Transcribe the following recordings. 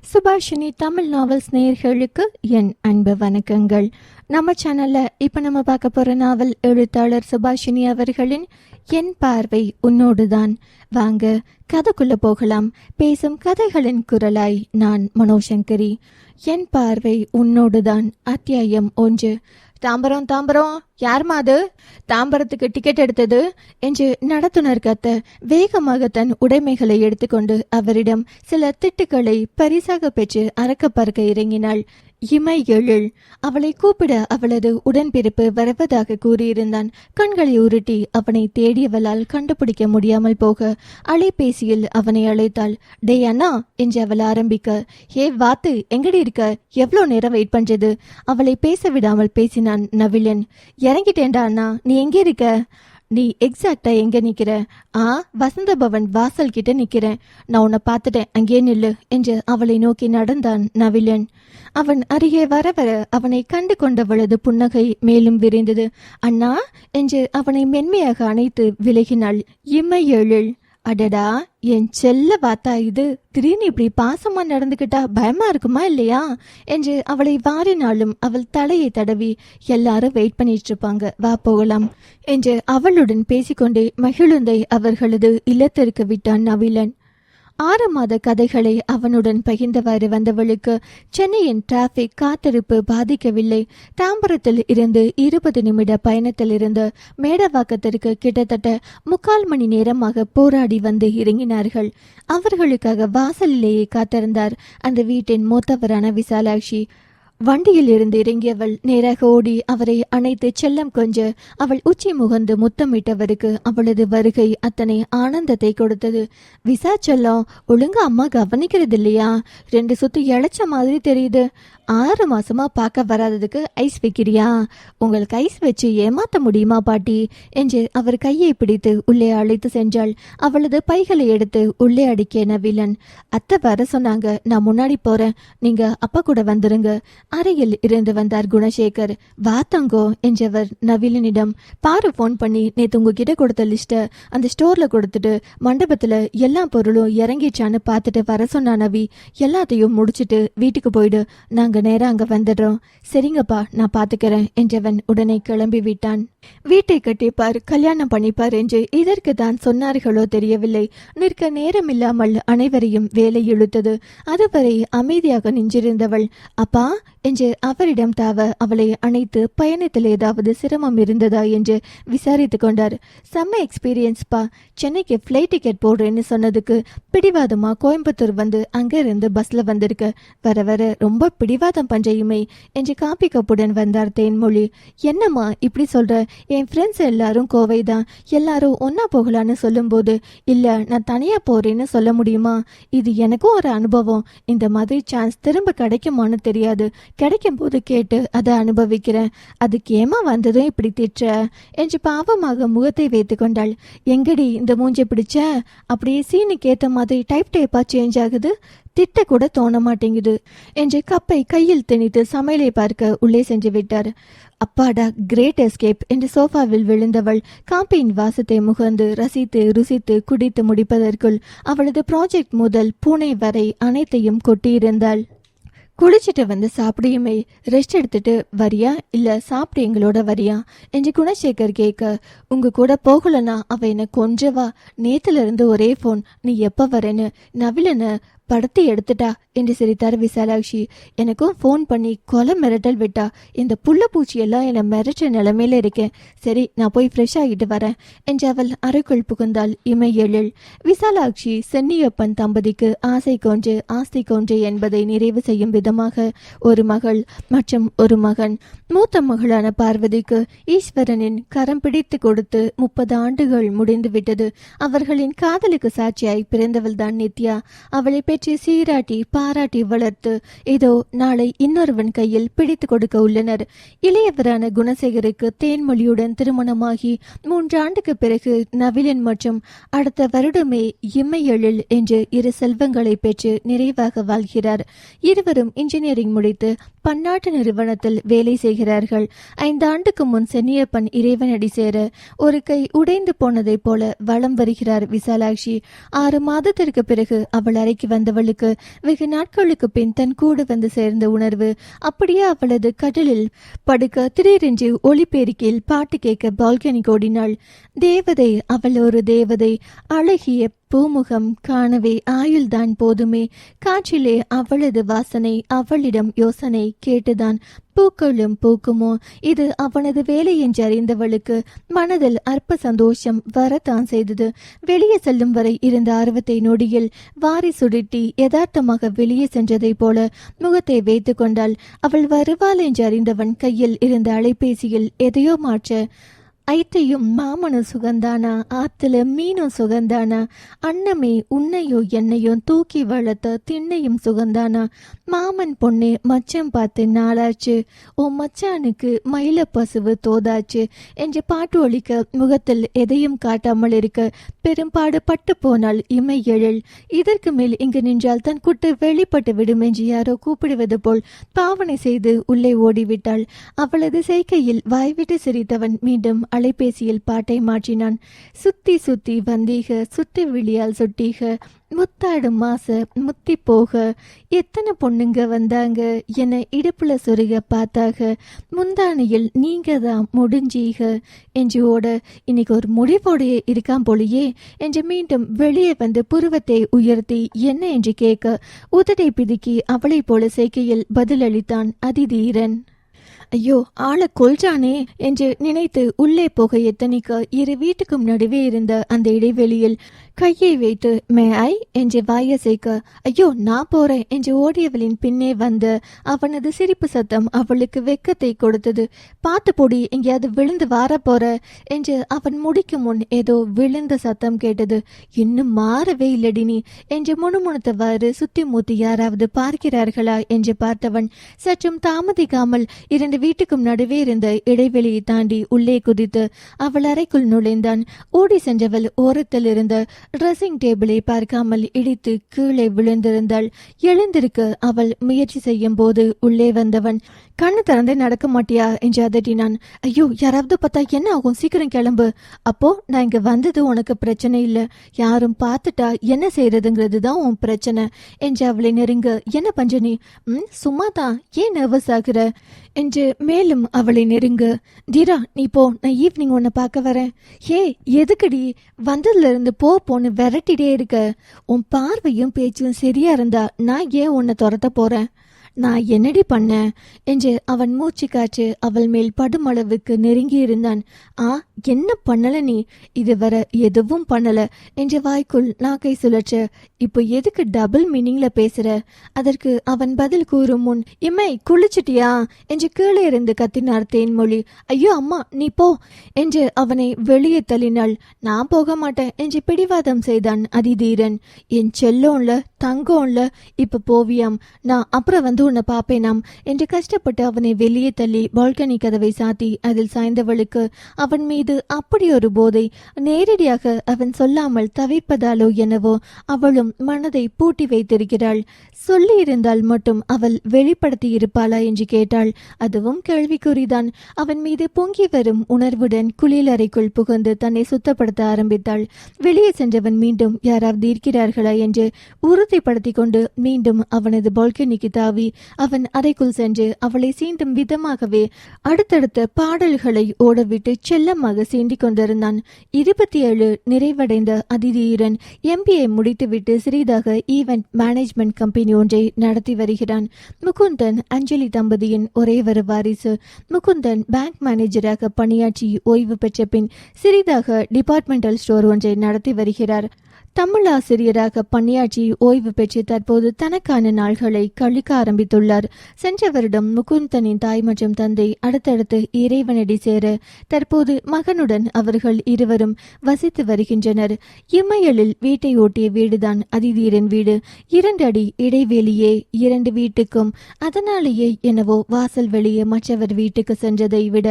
Subhashini Tamil novels நேயர்களுக்கு என் அன்பு வணக்கங்கள். நம்ம சேனல்ல இப்ப நம்ம பார்க்க போற நாவல் எழுத்தாளர் சுபாஷினி அவர்களின் என் பார்வை உன்னோடுதான் வாங்க கதைக்குள்ள போகலாம். பேசும் கதைகளின் குரலாய் நான் மனோசங்கரி. என் பார்வை உன்னோடுதான் அத்தியாயம் ஒன்று. தாம்பரம் தாம்பரம். யாருமா அது? தாம்பரத்துக்கு டிக்கெட் எடுத்தது என்று நடத்துனர் கத்த வேகமாக தன் உடைமைகளை எடுத்துக்கொண்டு அவரிடம் சில திட்டுக்களை பரிசாக பெற்று அறக்க பறக்க இறங்கினாள். இமை எழில் அவளை கூப்பிட அவளது உடன்பிறப்பு வருவதாக கூறியிருந்தான். கண்களை உருட்டி அவனை தேடியவளால் கண்டுபிடிக்க முடியாமல் போக அலைபேசியில் அவனை அழைத்தாள். டே அண்ணா என்று அவள் ஆரம்பிக்க. ஏ வாத்து எங்கடி இருக்க? எவ்வளோ நேரம் வெயிட் பண்றது? அவளை பேச விடாமல் பேசினான் நவிலன் இறங்கிட்டேன்டா அண்ணா நீ எங்கே இருக்க? நீ எக்ஸாக்டா எங்க நிக்கிற? ஆ வசந்த பவன் வாசல் கிட்ட நிக்கிறேன். நான் உன்னை பார்த்துட்டேன். அங்கே நில்லு என்று அவளை நோக்கி நடந்தான் நவிலன். அவன் அருகே வர வர அவனை கண்டு கொண்டவளது புன்னகை மேலும் விரிந்தது. அண்ணா என்று அவனை மென்மையாக அணைத்து விலகினாள் இம்மை எழில் அடடா என் செல்ல வாத்தா இது. திடீர்னு இப்படி பாசமா நடந்துக்கிட்டா பயமா இருக்குமா இல்லையா? என்று அவளை வாரினாலும் அவள் தலையை தடவி எல்லாரும் வெயிட் பண்ணிட்டு இருப்பாங்க வா போகலாம் என்று அவளுடன் பேசிக்கொண்டே மகிழுந்தை அவர்களது இல்லத்திற்கு விட்டான் நவிலன் ஆறு மாத கதைகளை அவனுடன் பகிர்ந்தவாறு வந்தவளுக்கு சென்னையின் டிராபிக் காத்திருப்பு பாதிக்கவில்லை. தாம்பரத்தில் இருந்து இருபது நிமிட பயணத்தில் இருந்து மேடவாக்கத்திற்கு கிட்டத்தட்ட முக்கால் மணி நேரமாக போராடி வந்து இறங்கினார்கள். அவர்களுக்காக வாசலிலேயே காத்திருந்தார் அந்த வீட்டின் மூத்தவரான விசாலாட்சி. வண்டியில் இருந்து இறங்கியவள் நேராக ஓடி அவரை அணைத்து செல்லம் கொஞ்ச அவள் உச்சி முகந்து முத்தமிட்டவருக்கு அவளது வருகை அத்தனை ஆனந்தத்தை கொடுத்தது. விசா செல்லம் ஒழுங்கா அம்மா கவனிக்கிறது இல்லையா ரெண்டு சுத்து இழைச்ச மாதிரி தெரியுது. ஆறு மாசமா பார்க்க வராததுக்கு ஐஸ் வைக்கிறியா? உங்களுக்கு ஐஸ் வச்சு ஏமாத்த முடியுமா பாட்டி? என்று அவர் கையை பிடித்து உள்ளே அழைத்து சென்றாள். அவளது பைகளை எடுத்து உள்ளே அடிக்க நவிலன். அத்தை வர சொன்னாங்க நான் முன்னாடி போறேன். நீங்க அப்பா கூட வந்துருங்க. அறையில் இருந்து வந்தார் குணசேகர். வா தங்கோ என்றவர் நவிலனிடம் பாரு ஃபோன் பண்ணி நேத்து உங்ககிட்ட கொடுத்த லிஸ்ட்டை அந்த ஸ்டோர்ல கொடுத்துட்டு மண்டபத்துல எல்லா பொருளும் இறங்கிச்சான்னு பார்த்துட்டு வர சொன்னா நவி. எல்லாத்தையும் முடிச்சிட்டு வீட்டுக்கு போயிடு. நாங்க நேராக அங்க வந்துடுறோம். சரிங்கப்பா நான் பாத்துக்கிறேன் என்றவன் உடனே கிளம்பி விட்டான். வீட்டை கட்டிப்பார் கல்யாணம் பண்ணிப்பார் என்று இதற்கு தான் சொன்னார்களோ தெரியவில்லை. நிற்க நேரமில்லாமல் அனைவரையும் வேலை இழுத்தது. அதுவரை அமைதியாக நின்றிருந்தவள் அப்பா என்று அவரிடம் தாவ அவளை அணைத்து பயணத்தில் ஏதாவது சிரமம் இருந்ததா என்று விசாரித்து கொண்டார். செம்ம எக்ஸ்பீரியன்ஸ் பா. சென்னைக்கு ஃப்ளைட் டிக்கெட் போடுறேன்னு சொன்னதுக்கு பிடிவாதமா கோயம்புத்தூர் வந்து அங்கிருந்து பஸ்ல வந்திருக்க. வர வர ரொம்ப பிடிவாதம் பண்ற இமை என்று காப்பி கப்புடன் வந்தார் தேன்மொழி. என்னம்மா இப்படி சொல்ற? என் ஃப்ரெண்ட்ஸ் எல்லாரும் கோவை தான் எல்லாரும் ஒன்னா போகலான்னு சொல்லும்போது இல்ல நான் தனியா போறேன்னு சொல்ல முடியுமா? இது எனக்கும் ஒரு அனுபவம். இந்த மாதிரி சான்ஸ் திரும்ப கிடைக்குமான்னு தெரியாது. கிடைக்கும் போது கேட்டு அதை அனுபவிக்கிறேன். அதுக்கு ஏமா வந்ததும் இப்படி திட்டுற? என்று பாவமாக முகத்தை வைத்து கொண்டாள். எங்கடி இந்த மூஞ்சை பிடிச்ச? அப்படியே சீனுக்கு ஏத்த மாதிரி டைப் டைப்பா சேஞ்ச் ஆகுது. திட்ட கூட தோண மாட்டேங்குது என்று கப்பை கையில் திணித்து சமையலை பார்க்க உள்ளே சென்று விட்டார். அப்பாடா கிரேட் எஸ்கேப் என்று சோஃபாவில் விழுந்தவள் காப்பியின் வாசத்தை முகர்ந்து ரசித்து ருசித்து குடித்து முடிப்பதற்குள் அவளது ப்ராஜெக்ட் முதல் பூனை வரை அனைத்தையும் கொட்டியிருந்தாள். குளிச்சுட்டு வந்து சாப்பிடியுமே ரெஸ்ட் எடுத்துட்டு வரியா? இல்ல சாப்பிட்டு எங்களோட வரியா? என்று குணசேகர் கேட்க உங்க கூட போகலனா அவ என்ன கொஞ்சவா நேத்துல இருந்து ஒரே போன் நீ எப்ப வரேன்னு? நவிலன படத்தை எடுத்துட்டா என்று சிரித்தார் விசாலாட்சி. எனக்கும் ஃபோன் பண்ணி கொலை மிரட்டல் விட்டா. இந்த புள்ள பூச்சி எல்லாம் என்னை மிரட்ட நிலமையில இருக்கேன். சரி நான் போய் ஃப்ரெஷ் ஆகிட்டு வரேன் என்று அவள் அறைக்குள் புகுந்தாள் இமை எழில் விசாலாட்சி சென்னியப்பன் தம்பதிக்கு ஆசை கொன்று ஆஸ்தி கொன்று என்பதை நிறைவு செய்யும் விதமாக ஒரு மகள் மற்றும் ஒரு மகன். மூத்த மகளான பார்வதிக்கு ஈஸ்வரனின் கரம் பிடித்து கொடுத்து முப்பது ஆண்டுகள் முடிந்து விட்டது அவர்களின் காதலுக்கு சாட்சியாய் பிறந்தவள் தான் நித்யா. அவளை பெற்று சீராட்டி பாராட்டி வளர்த்து இதோ நாளை இன்னொருவன் கையில் பிடித்து கொடுக்க உள்ளனர். இளையவரான குணசேகருக்கு தேன்மொழியுடன் திருமணமாகி மூன்றாண்டுக்கு பிறகு நவிலன் மற்றும் அடுத்த வருடமே இம்மையெழில் என்று இரு செல்வங்களை பெற்று நிறைவாக வாழ்கிறார். இருவரும் இன்ஜினியரிங் முடித்து பன்னாட்டு நிறுவனத்தில் வேலை செய்கிறார்கள். ஐந்து ஆண்டுக்கு முன் சென்னியப்பன் இறைவனடி சேர ஒரு கை உடைந்து போனதைப் போல வளம் வருகிறார் விசாலாட்சி. ஆறு மாதத்திற்கு பிறகு அவள் அறைக்கு வந்த வந்தவளுக்கு வெகு நாட்களுக்கு பின் தன் கூட வந்து சேர்ந்த உணர்வு அப்படியே அவளது கடலில் படுக்க திடீரென்று ஒளிபெருக்கில் பாட்டு கேட்க பால்கனி ஓடினாள். தேவதை அவள் ஒரு தேவதை அழகிய பூமுகம் காணவே ஆயுள்தான் போதுமே. காற்றிலே அவளது வாசனை அவளிடம் யோசனை கேட்டுதான். பூக்களும் பூக்குமோ? இது அவனது வேலை என்று அறிந்தவளுக்கு மனதில் அற்ப சந்தோஷம் வரத்தான் செய்தது. வெளியே செல்லும் வரை இருந்த ஆர்வத்தை நொடியில் வாரி சுருட்டி யதார்த்தமாக வெளியே சென்றதைப் போல முகத்தை வைத்து கொண்டாள். அவள் வருவாள் என்று அறிந்தவன் கையில் இருந்த அலைபேசியில் எதையோ மாற்ற ஐத்தையும் மாமனும் சுகந்தானா ஆத்துல மீனும் சுகந்தானா அண்ணமே உன்னையோ என்னையும் தூக்கி வளர்த்த திண்ணையும் சுகந்தானா. மாமன் பொண்ணு மச்சம் பார்த்து நாளாச்சு. உன் மச்சானுக்கு மயில பசுவு தோதாச்சு. என்று பாட்டு ஒழிக்க முகத்தில் எதையும் காட்டாமல் இருக்க பெரும்பாடு பட்டு போனால் இமை எழில். இதற்கு மேல் இங்கு நின்றால் தன் குட்டு வெளிப்பட்டு விடும் என்று யாரோ கூப்பிடுவது போல் பாவனை செய்து உள்ளே ஓடிவிட்டாள். அவளது செய்கையில் வாய்விட்டு சிரித்தவன் மீண்டும் அலைபேசியில் பாட்டை மாற்றினான். சுத்தி சுத்தி வந்தீக சுட்டு விழியால் சுட்டீக முத்தாடும் மாச முத்தி போக எத்தனை பொண்ணுங்க வந்தாங்க என இடுப்புல சொருக பார்த்தாக முந்தானையில் நீங்க தான் முடிஞ்சீக என்று ஓட இன்னைக்கு ஒரு முடிவோடைய இருக்கான் போலியே என்று மீண்டும் வெளியே வந்து புருவத்தை உயர்த்தி என்ன? என்று கேட்க உதடை பிதுக்கி அவளை போல செய்கையில் பதிலளித்தான் அதிதீரன். ஐயோ ஆளை கொல்றானே என்று நினைத்து உள்ளே போக எத்தனிக்க இரு வீட்டுக்கும் நடுவே இருந்த அந்த இடைவெளியில் கையை வைத்து மே ஐ என்று வாயசைக்க ஐயோ நான் போறேன் என்று ஓடியவளின் பின்னே வந்து அவனது சிரிப்பு சத்தம் அவளுக்கு வெக்கத்தை கொடுத்தது. பார்த்து பொடி எங்கேயாவது விழுந்து வார போற என்று அவன் முடிக்கும் முன் ஏதோ விழுந்த சத்தம் கேட்டது. இன்னும் மாறவே இல்லடி நீ என்று முணுமுணுத்தவாறு சுத்தி மூத்தி யாராவது பார்க்கிறார்களா என்று பார்த்தவன் சற்றும் தாமதிக்காமல் இரண்டு வீட்டுக்கும் நடுவே இருந்த இடைவெளியை தாண்டி உள்ளே குதித்து அவள் அறைக்குள் நுழைந்தான். ஓடி சென்றவள் ஓரத்தில் இருந்த ட்ரெஸ்ஸிங் டேபிளை பார்க்காமல் இடித்து கீழே விழுந்திருந்தாள். எழுந்திருக்க அவள் முயற்சி செய்யும் போது உள்ளே வந்தவன் கண்ணு திறந்தே நடக்க மாட்டியா? என்று அதட்டினான். ஐயோ யாராவது பார்த்தா என்ன ஆகும்? சீக்கிரம் கிளம்பு. அப்போ நான் இங்க வந்தது உனக்கு பிரச்சனை இல்ல. யாரும் பார்த்துட்டா என்ன செய்யறதுங்கிறது தான் உன் பிரச்சனை. என்று அவளை நெருங்க என்ன பஞ்சனி? ம் சும்மா தான் ஏன் நர்வஸ் ஆகுற? என்று மேலும் அவளை நெருங்க தீரா நீ போ. நான் ஈவினிங் உன்னை பார்க்க வரேன். ஏ எதுக்குடி? வந்ததுல இருந்து போ உன்னை விரட்டிட்டே இருக்க. உன் பார்வையும் பேச்சும் சரியா இருந்தா நான் ஏன் உன்னை துரத்த போறேன்? நான் என்னடி பண்ணேன் என்று அவன் மூச்சு காற்று அவள் மேல் படுமளவுக்கு நெருங்கி இருந்தான். ஆ என்ன பண்ணல நீ? இதுவரை எதுவும் பண்ணல என்று வாய்க்குள் நாக்கை சுழற்ற. இப்போ எதுக்கு டபுள் மீனிங்ல பேசுற? அதற்கு அவன் பதில் கூறும் முன் இம்மை குளிச்சிட்டியா என்று கீழே இருந்து கத்தினார் தேன்மொழி. ஐயோ அம்மா நீ போ என்று அவனை வெளியே தள்ளினாள். நான் போக மாட்டேன் என்று பிடிவாதம் செய்தான் அதிதீரன். என் செல்லோன்ல தங்கம்ல இப்ப போவியாம். நான் அப்புறம் வந்து உன்னை பாப்பேனாம். என்று கஷ்டப்பட்டு அவனை வெளியே தள்ளி பால்கனி கதவை சாத்தி அதில் சாய்ந்தவளுக்கு அவன் மீது அப்படி ஒரு போதை நேரடியாக அவன் சொல்லாமல் தவிப்பதாலோ என்னவோ அவளும் மனதை பூட்டி வைத்திருக்கிறாள். சொல்லி இருந்தால் மட்டும் அவள் வெளிப்படுத்தி இருப்பாளா என்று கேட்டாள். அதுவும் கேள்விக்குறிதான். அவன் மீது பொங்கி வரும் உணர்வுடன் குளியலறைக்குள் புகுந்து தன்னை சுத்தப்படுத்த ஆரம்பித்தாள். வெளியே சென்றவன் மீண்டும் யாராவது இருக்கிறார்களா? என்று உறுதிப்படுத்திக் கொண்டு மீண்டும் அவனது பால்கனிக்கு தாவி அவன் அறைக்குள் சென்று அவளை சீண்டும் விதமாகவே அடுத்தடுத்த பாடல்களை ஓடவிட்டு செல்லமாக சீண்டிக் கொண்டிருந்தான். இருபத்தி ஏழு நிறைவடைந்த அதிதீரன் எம்பிஏ முடித்துவிட்டு சிறிதாக ஈவெண்ட் மேனேஜ்மெண்ட் கம்பெனி ஒன்றை நடத்தி வருகிறான். முகுந்தன் அஞ்சலி தம்பதியின் ஒரே ஒரு வாரிசு. முகுந்தன் பேங்க் மேனேஜராக பணியாற்றி ஓய்வு பெற்ற பின் சிறிதாக டிபார்ட்மெண்டல் ஸ்டோர் ஒன்றை நடத்தி வருகிறார். தமிழ் ஆசிரியராக பணியாற்றி ஓய்வு பெற்று தற்போது தனக்கான நாள்களை கழிக்க ஆரம்பித்துள்ளார். சென்ற வருடம் முகுந்தனின் தாய் மற்றும் தந்தை அடுத்தடுத்து இறைவனடி சேர தற்போது மகனுடன் அவர்கள் இருவரும் வசித்து வருகின்றனர். இம்மையலில் வீட்டை ஓட்டிய வீடுதான் அதிதீரன் வீடு. இரண்டு அடி இடைவெளியே இரண்டு வீட்டுக்கும் அதனாலேயே என்னவோ வாசல் வெளியே மற்றவர் வீட்டுக்கு சென்றதை விட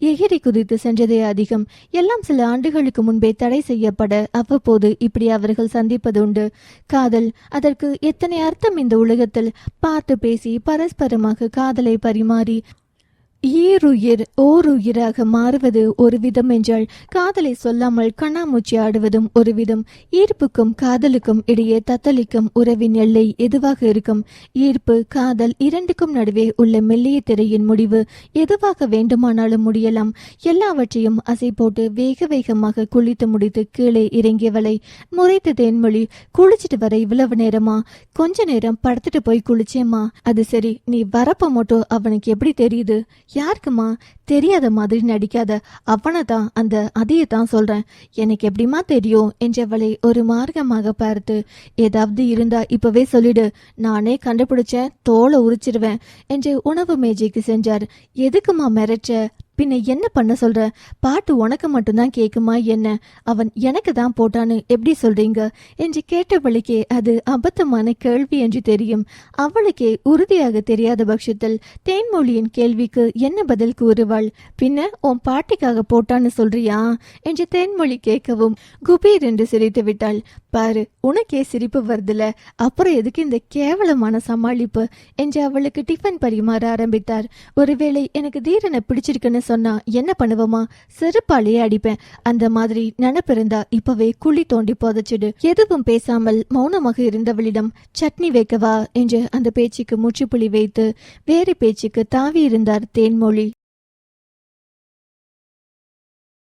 எகிரி குதித்து சென்றதே அதிகம். எல்லாம் சில ஆண்டுகளுக்கு முன்பே தடை செய்யப்பட அவ்வப்போது இப்படி அவர்கள் சந்திப்பதுண்டு. காதல் அதற்கு எத்தனை அர்த்தம் இந்த உலகத்தில்? பார்த்து பேசி பரஸ்பரமாக காதலை பரிமாறி ஈருயிர் ஓருயிராக மாறுவது ஒரு விதம் என்றால் காதலை சொல்லாமல் கண்ணாமூச்சி ஆடுவதும் ஒரு விதம் ஈர்ப்புக்கும் காதலுக்கும் இடையே தத்தளிக்கும் உறவின் எல்லை எதுவாக இருக்கும்? ஈர்ப்பு காதல் இரண்டுக்கும் நடுவே உள்ள மெல்லிய திரையின் முடிவு எதுவாக வேண்டுமானாலும் முடியலாம். எல்லாவற்றையும் அசை போட்டு வேக வேகமாக குளித்து முடித்து கீழே இறங்கியவளை முறைத்த தேன்மொழி குளிச்சிட்டு வர இவ்வளவு நேரமா? கொஞ்ச நேரம் படுத்துட்டு போய் குளிச்சேம்மா. அது சரி நீ வரப்ப மட்டும் அவனுக்கு எப்படி தெரியுது? யாருக்குமா? தெரியாத மாதிரி நடிக்காத அவனை தான் அந்த அதையை தான் சொல்கிறேன் எனக்கு எப்படிமா தெரியும்? என்றவளை ஒரு மார்க்கமாக பார்த்து ஏதாவது இருந்தா இப்பவே சொல்லிடு. நானே கண்டுபிடிச்சேன் தோலை உரிச்சிருவேன் என்று உணவு மேஜைக்கு சென்றார். எதுக்குமா மிரட்ச பின்ன என்ன பண்ண சொல்ற? பாட்டு உனக்கு மட்டும்தான் கேக்குமா என்ன? அவன் எனக்கு தான் போட்டான்னு எப்படி சொல்றீங்க? என்று கேட்டவளுக்கே அது அபத்தமான கேள்வி என்று தெரியும். அவளுக்கே உறுதியாக தெரியாத பட்சத்தில் தேன்மொழியின் கேள்விக்கு என்ன பதில் கூறுவாள்? பின்ன உன் பாட்டிக்காக போட்டான்னு சொல்றியா? என்று தேன்மொழி கேட்கவும் குபீர் என்று சிரித்து விட்டாள். பாரு உனக்கே சிரிப்பு வருதுல. அப்புறம் எதுக்கு இந்த கேவலமான சமாளிப்பு? என்று அவளுக்கு டிஃபன் பரிமாற ஆரம்பித்தார். ஒருவேளை எனக்கு தீரனை பிடிச்சிருக்குன்னு சொன்னா என்ன பண்ணுவோமா? செருப்பாலேயே அடிப்பேன். அந்த மாதிரி நினப்பிருந்தா இப்பவே குழி தோண்டி புதைச்சிடு. எதுவும் பேசாமல் மௌனமாக இருந்தவளிடம் சட்னி வைக்கவா? என்று அந்த பேச்சுக்கு முற்றுப்புள்ளி வைத்து வேறு பேச்சுக்கு தாவி இருந்தார் தேன்மொழி.